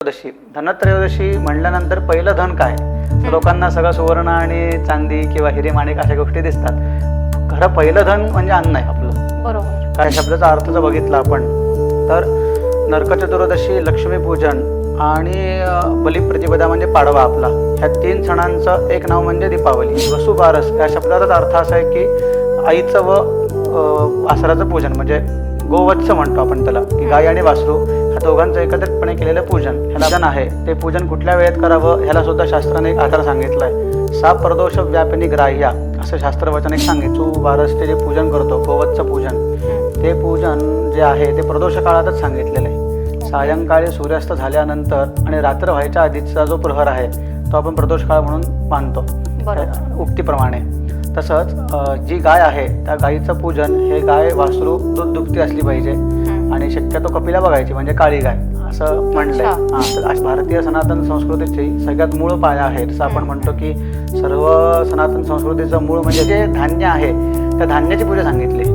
त्रयोदशी. धनत्रयोदशी म्हणल्यानंतर पहिलं धन काय? लोकांना सगळं सुवर्ण आणि चांदी किंवा हिरे माणिक अशा गोष्टी दिसतात. खरं पहिलं धन म्हणजे अन्न आहे आपलं. बरोबर. काय शब्दाचा अर्थ जर बघितला आपण. तर नरक चतुर्दशी लक्ष्मीपूजन आणि बलिप्रतिपदा म्हणजे पाडवा आपला. ह्या तीन सणांचं एक नाव म्हणजे दीपावली. वसुबारस. या शब्दाचाच अर्थ असा आहे की आईचं व वासराचं पूजन. म्हणजे गोवत्स म्हणतो आपण त्याला की गाय आणि वासरू ह्या दोघांचं एकत्रितपणे केलेलं पूजन ह्याला आहे. ते पूजन कुठल्या वेळेत करावं ह्याला सुद्धा शास्त्राने एक आधार सांगितला आहे सा प्रदोष व्यापिनी ग्राह्या असं शास्त्रवचन एक सांगितलं बारसचे जे पूजन करतो गोवत्स पूजन ते पूजन जे आहे ते प्रदोष काळातच सांगितलेलं आहे. सायंकाळी सूर्यास्त झाल्यानंतर आणि रात्र व्हायच्या आधीचा जो प्रहर आहे तो आपण प्रदोष काळ म्हणून मानतो. उक्तीप्रमाणे. तसंच जी गाय आहे त्या गायीचं पूजन हे गाय वासरू दूध दुभती असली पाहिजे. आणि शक्यतो कपिला बघायची म्हणजे काळी गाय असं म्हणलंय. भारतीय सनातन संस्कृतीची सगळ्यात मूळ पाया आहे जसं आपण म्हणतो की सर्व सनातन संस्कृतीचं मूळ म्हणजे जे धान्य आहे त्या धान्याची पूजा सांगितली.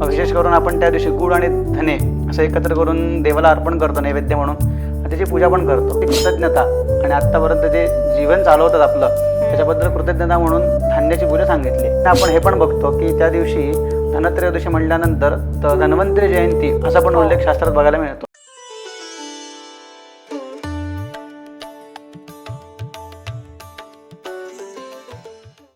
विशेष करून आपण त्या दिवशी गुळ आणि धने असं एकत्र करून देवाला अर्पण करतो नैवेद्य म्हणून. त्याची पूजा पण करतो. ती कृतज्ञता. आणि आत्तापर्यंत जे जीवन चालवतात आपलं त्याच्याबद्दल कृतज्ञता म्हणून धान्याची पूजा सांगितली. आणि आपण हे पण बघतो की त्या दिवशी धनत्रयोदशी म्हणल्यानंतर तर धन्वंतरी जयंती असा पण हो. उल्लेख शास्त्रात बघायला मिळतो.